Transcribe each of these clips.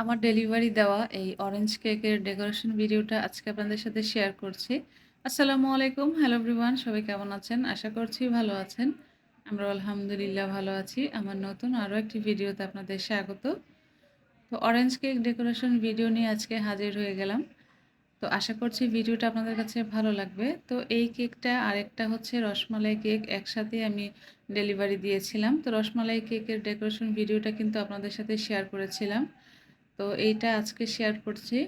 আমার ডেলিভারি দেওয়া এই অরেঞ্জ কেকের ডেকোরেশন ভিডিওটা আজকে আপনাদের সাথে শেয়ার করছি। আসসালামু আলাইকুম। হ্যালো এভরিওয়ান সবাই কেমন আছেন? আশা করছি ভালো আছেন। আমরা আলহামদুলিল্লাহ ভালো আছি। আমার নতুন আরও একটি ভিডিওতে আপনাদের স্বাগত। তো অরেঞ্জ কেক ডেকোরেশন ভিডিও নিয়ে আজকে হাজির হয়ে গেলাম। তো আশা করছি ভিডিওটা আপনাদের কাছে ভালো লাগবে। তো এই কেকটা আরেকটা হচ্ছে রসমালাই কেক একসাথে আমি ডেলিভারি দিয়েছিলাম। তো রসমালাই কেকের ডেকোরেশন ভিডিওটা কিন্তু আপনাদের সাথে শেয়ার করেছিলাম। তো এইটা আজকে শেয়ার করছি।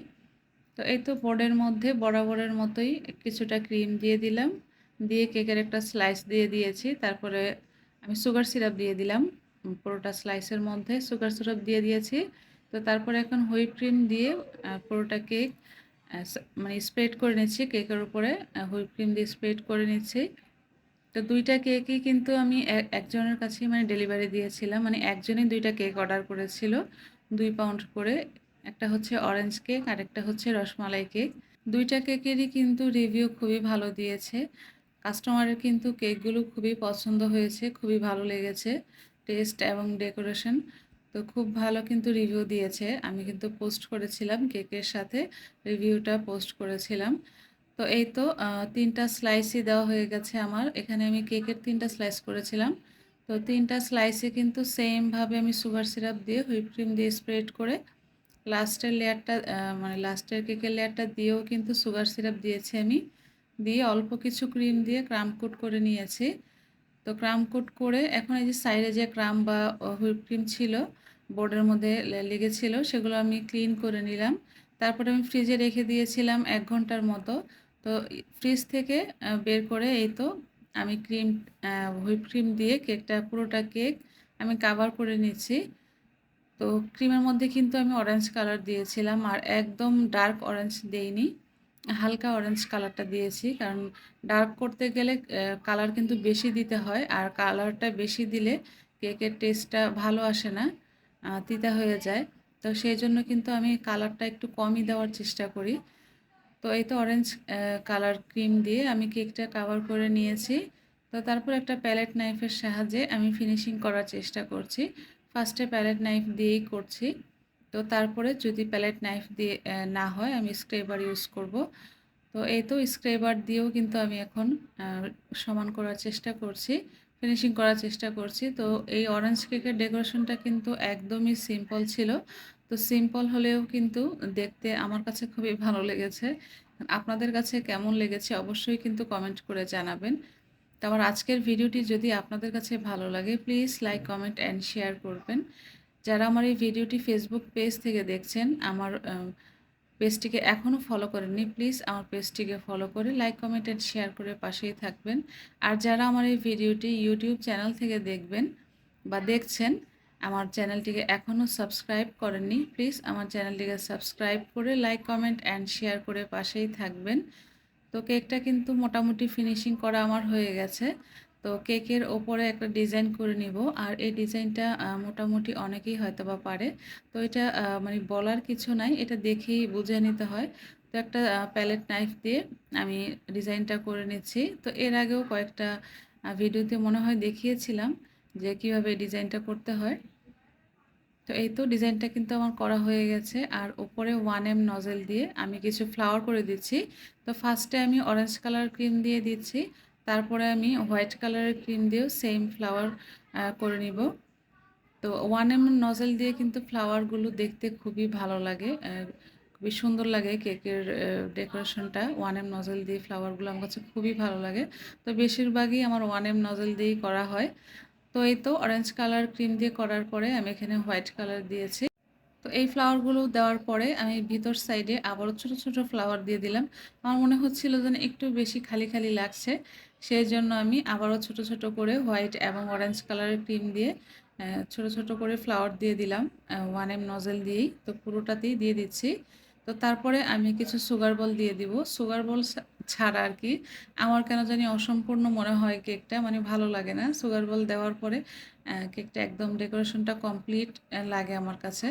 তো এই তো বোর্ডের মধ্যে বরাবরের মতোই কিছুটা ক্রিম দিয়ে দিলাম। দিয়ে কেকের একটা স্লাইস দিয়ে দিয়েছি। তারপরে আমি সুগার সিরাপ দিয়ে দিলাম। পুরোটা স্লাইসের মধ্যে সুগার সিরাপ দিয়ে দিয়েছি। তো তারপরে এখন হুইপ ক্রিম দিয়ে পুরোটা কেক মানে স্প্রেড করে নিচ্ছি কেকের উপরে। হুইপ ক্রিম দিয়ে স্প্রেড করে নিচ্ছি। তো দুইটা কেকই কিন্তু আমি একজনের কাছেই মানে ডেলিভারি দিয়েছিলাম। মানে একজনই দুইটা কেক অর্ডার করেছিল। দুই পাউন্ড করে, একটা হচ্ছে অরেঞ্জ কেক আর একটা হচ্ছে রসমালাই কেক দুইটা কেকেরই কিন্তু রিভিউ খুবই ভালো দিয়েছে। কাস্টমারের কিন্তু কেকগুলো খুবই পছন্দ হয়েছে, খুবই ভালো লেগেছে টেস্ট এবং ডেকোরেশন তো খুব ভালো কিন্তু রিভিউ দিয়েছে। আমি কিন্তু পোস্ট করেছিলাম কেকের সাথে রিভিউটা পোস্ট করেছিলাম। তো এই তো তিনটা স্লাইসই দেওয়া হয়ে গেছে আমার। এখানে আমি কেকের তিনটা স্লাইস করেছিলাম। তো তিনটা স্লাইসে কিন্তু সেমভাবে আমি সুগার সিরাপ দিয়ে হুইপ ক্রিম দিয়ে স্প্রেড করে লাস্টের লেয়ারটা মানে লাস্টের কেকের লেয়ারটা দিয়েও কিন্তু সুগার সিরাপ দিয়েছি আমি। দিয়ে অল্প কিছু ক্রিম দিয়ে ক্রাম কোট করে নিয়েছি। তো ক্রাম কোট করে এখন এই যে সাইডে যে ক্রাম বা হুইপ ক্রিম ছিল বোর্ডের মধ্যে লেগেছিল, সেগুলো আমি ক্লিন করে নিলাম। তারপরে আমি ফ্রিজে রেখে দিয়েছিলাম এক ঘণ্টার মতো। তো ফ্রিজ থেকে বের করে এই তো আমি ক্রিম হুইপ ক্রিম দিয়ে কেকটা, পুরোটা কেক আমি কাভার করে নিচ্ছি তো ক্রিমের মধ্যে কিন্তু আমি অরেঞ্জ কালার দিয়েছিলাম আর একদম ডার্ক অরেঞ্জ দেইনি, হালকা অরেঞ্জ কালারটা দিয়েছি। কারণ ডার্ক করতে গেলে কালার কিন্তু বেশি দিতে হয় আর কালারটা বেশি দিলে কেকের টেস্টটা ভালো আসে না তিতা হয়ে যায়। তো সেই জন্য কিন্তু আমি কালারটা একটু কমই দেওয়ার চেষ্টা করি। তো এই তো অরেঞ্জ কালার ক্রিম দিয়ে আমি কেকটা কাভার করে নিয়েছি। তো তারপর একটা প্যালেট নাইফের সাহায্যে আমি ফিনিশিং করার চেষ্টা করছি। ফার্স্টে প্যালেট নাইফ দিয়েই করছি। তো তারপরে যদি প্যালেট নাইফ দিয়ে না হয় আমি স্ক্রেবার ইউজ করব। তো এই তো স্ক্রেবার দিয়েও কিন্তু আমি এখন সমান করার চেষ্টা করছি ফিনিশিং করার চেষ্টা করছি। তো এই অরেঞ্জ কেকের ডেকোরেশনটা কিন্তু একদমই সিম্পল ছিল। তো সিম্পল হলেও কিন্তু দেখতে আমার কাছে খুবই ভালো লেগেছে। আপনাদের কাছে কেমন লেগেছে অবশ্যই কিন্তু কমেন্ট করে জানাবেন। তো আমার আজকের ভিডিওটি যদি আপনাদের কাছে ভালো লাগে please like comment and share করবেন। যারা আমার এই ভিডিওটি ফেসবুক পেজ থেকে দেখছেন, আমার পেজটিকে এখনও ফলো করেননি প্লিজ আমার পেজটিকে ফলো করে লাইক কমেন্ট অ্যান্ড শেয়ার করে পাশেই থাকবেন। আর যারা আমার এই ভিডিওটি ইউটিউব চ্যানেল থেকে দেখবেন বা দেখছেন আমার চ্যানেলটিকে এখনও সাবস্ক্রাইব করেননি, প্লিজ আমার চ্যানেলটিকে সাবস্ক্রাইব করে লাইক, কমেন্ট অ্যান্ড শেয়ার করে পাশেই থাকবেন। তো কেকটা কিন্তু মোটামুটি ফিনিশিং করা আমার হয়ে গেছে। তো কেকের ওপরে একটা ডিজাইন করে নিব, আর এই ডিজাইনটা মোটামুটি অনেকেই হয়তো বা পারে। তো এটা মানে বলার কিছু নাই, এটা দেখেই বুঝে নিতে হয়। তো একটা প্যালেট নাইফ দিয়ে আমি ডিজাইনটা করে নিচ্ছি। তো এর আগেও কয়েকটা ভিডিওতে মনে হয় দেখিয়েছিলাম যে কীভাবে ডিজাইনটা করতে হয়। তো এই তো ডিজাইনটা কিন্তু আমার করা হয়ে গেছে। আর উপরে ওয়ান এম নজেল দিয়ে আমি কিছু ফ্লাওয়ার করে দিচ্ছি। তো ফার্স্টে আমি অরেঞ্জ কালার ক্রিম দিয়ে দিচ্ছি। তারপরে আমি হোয়াইট কালারের ক্রিম দিয়েও সেম ফ্লাওয়ার করে নিব। তো ওয়ান এম নজেল দিয়ে কিন্তু ফ্লাওয়ারগুলো দেখতে খুবই ভালো লাগে। খুবই সুন্দর লাগে কেকের ডেকোরেশনটা। ওয়ান এম নজেল দিয়ে ফ্লাওয়ারগুলো আমার কাছে খুবই ভালো লাগে। তো বেশিরভাগই আমার ওয়ান এম নজেল দিয়েই করা হয়। তো এই তো অরেঞ্জ কালার ক্রিম দিয়ে করার পরে আমি এখানে হোয়াইট কালার দিয়েছি। তো এই ফ্লাওয়ারগুলো দেওয়ার পরে আমি ভিতর সাইডে আবারও ছোট ছোট ফ্লাওয়ার দিয়ে দিলাম। আমার মনে হচ্ছিল যেন একটু বেশি খালি খালি লাগছে সেই জন্য আমি আবারও ছোট ছোট করে হোয়াইট এবং অরেঞ্জ কালারের ক্রিম দিয়ে ছোট ছোট করে ফ্লাওয়ার দিয়ে দিলাম। ওয়ান এম নজেল দিয়েই। তো পুরোটাতেই দিয়ে দিচ্ছি। তো তারপরে আমি কিছু সুগার বল দিয়ে দিব। সুগার বল ছাড়া আর কি। আমার কেন জানি অসম্পূর্ণ মনে হয় কেকটা মানে ভালো লাগে না। সুগার বল দেওয়ার পরে কেকটা একদম ডেকোরেশনটা কমপ্লিট লাগে আমার কাছে।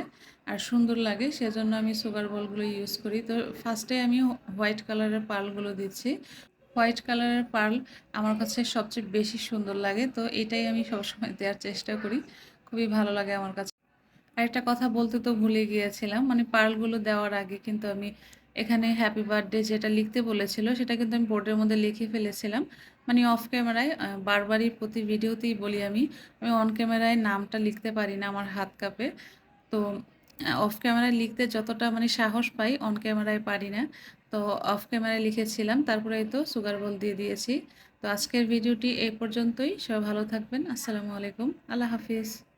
আর সুন্দর লাগে, সেজন্য আমি সুগার বলগুলো ইউজ করি। তো ফার্স্টে আমি হোয়াইট কালারের পার্লগুলো দিচ্ছি। হোয়াইট কালারের পার্ল আমার কাছে সবচেয়ে বেশি সুন্দর লাগে। তো এটাই আমি সবসময় দেওয়ার চেষ্টা করি। খুবই ভালো লাগে আমার কাছে। আরেকটা কথা বলতে তো ভুলে গিয়েছিলাম। মানে পার্লগুলো দেওয়ার আগে কিন্তু আমি এখানে হ্যাপি বার্থডে যেটা লিখতে বলেছিল সেটা কিন্তু আমি বোর্ডের মধ্যে লিখে ফেলেছিলাম। মানে অফ ক্যামেরায় বারবারই প্রতি ভিডিওতেই বলি আমি, আমি অন ক্যামেরায় নামটা লিখতে পারি না, আমার হাত কাপে তো অফ ক্যামেরায় লিখতে যতটা মানে সাহস পাই অন ক্যামেরায় পারি না। তো অফ ক্যামেরায় লিখেছিলাম। তারপরে তো সুগার বল দিয়ে দিয়েছি। তো আজকের ভিডিওটি এই পর্যন্তই। সবাই ভালো থাকবেন। আসসালামু আলাইকুম। আল্লাহ হাফিজ।